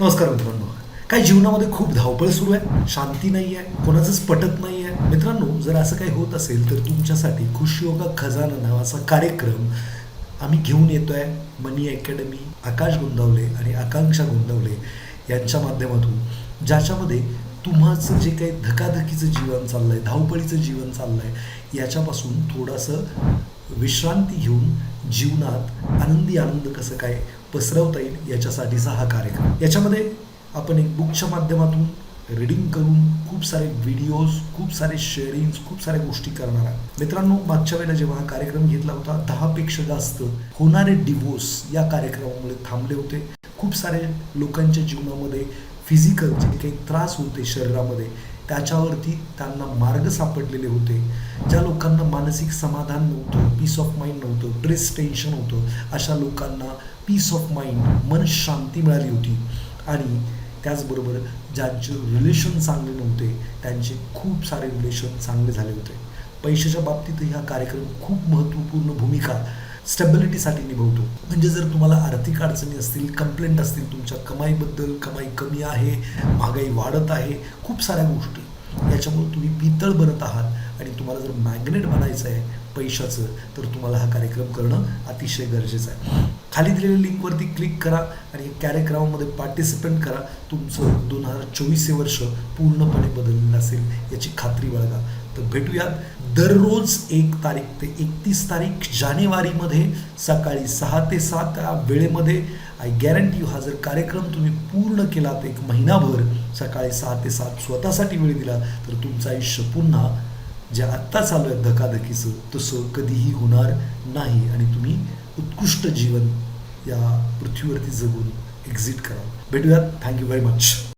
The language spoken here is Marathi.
नमस्कार मित्रांनो. काही जीवनामध्ये खूप धावपळ सुरू आहे शांती नाही आहे कोणाचंच पटत नाही आहे. मित्रांनो जर असं काही होत असेल तर तुमच्यासाठी खुशयोगा खजाना नावाचा कार्यक्रम आम्ही घेऊन येतो आहे मनी अकॅडमी आकाश गोंदावले आणि आकांक्षा गोंदावले यांच्या माध्यमातून ज्याच्यामध्ये तुम्हाचं जे काही धकाधकीचं जीवन चाललं आहे धावपळीचं जीवन चाललं आहे याच्यापासून थोडंसं विश्रांती घेऊन जीवनात आनंदी आनंद कसं काय पसरवता येईल याच्यासाठीचा हा कार्यक्रम. याच्यामध्ये आपण एक बुकच्या माध्यमातून रिडिंग करून खूप सारे व्हिडिओज खूप सारे शेअरिंग्स खूप साऱ्या गोष्टी करणार आहे मित्रांनो मागच्या वेळेला जेव्हा हा कार्यक्रम घेतला होता दहापेक्षा जास्त होणारे डिवोर्स या कार्यक्रमामुळे थांबले होते. खूप सारे लोकांच्या जीवनामध्ये फिजिकल जे काही त्रास होते शरीरामध्ये त्याच्यावरती त्यांना मार्ग सापडलेले होते. ज्या लोकांना मानसिक समाधान नव्हतं पीस ऑफ माइंड नव्हतं स्ट्रेस टेन्शन होतं अशा लोकांना पीस ऑफ माइंड मन शांती मिळाली होती. आणि त्याचबरोबर ज्यांचे रिलेशन चांगले नव्हते त्यांचे खूप सारे रिलेशन चांगले झाले होते. पैशाच्या बाबतीत हा कार्यक्रम खूप महत्त्वपूर्ण भूमिका स्टेबिलिटीसाठी निभवतो. म्हणजे जर तुम्हाला आर्थिक अडचणी असतील कंप्लेंट असतील तुमच्या कमाईबद्दल कमाई कमी आहे महागाई वाढत आहे खूप साऱ्या गोष्टी. याच्यामुळे तुम्ही पितळ बनत आहात आणि तुम्हाला जर मॅग्नेट बनायचं आहे पैशाचं तर तुम्हाला हा कार्यक्रम करणं अतिशय गरजेचं आहे. खाली दिलेल्या लिंकवरती क्लिक करा आणि कार्यक्रमामध्ये पार्टिसिपेंट करा. तुमचं दोन हजार चोवीस हे वर्ष पूर्णपणे बदललेलं असेल याची खात्री बाळगा. तर भेटूयात. दररोज एक तारीख ते एकतीस तारीख जानेवारीमध्ये सकाळी सहा ते सात या वेळेमध्ये. आय गॅरंटी हा जर कार्यक्रम तुम्ही पूर्ण केला तर एक महिनाभर सकाळी सहा ते सात स्वतःसाठी वेळ दिला तर तुमचं आयुष्य पुन्हा जे आत्ता चालू आहे धकाधकीचं तसं कधीही होणार नाही. आणि तुम्ही उत्कृष्ट जीवन या पृथ्वीवरती जगून एक्झिट करा भेटूयात. Thank you very much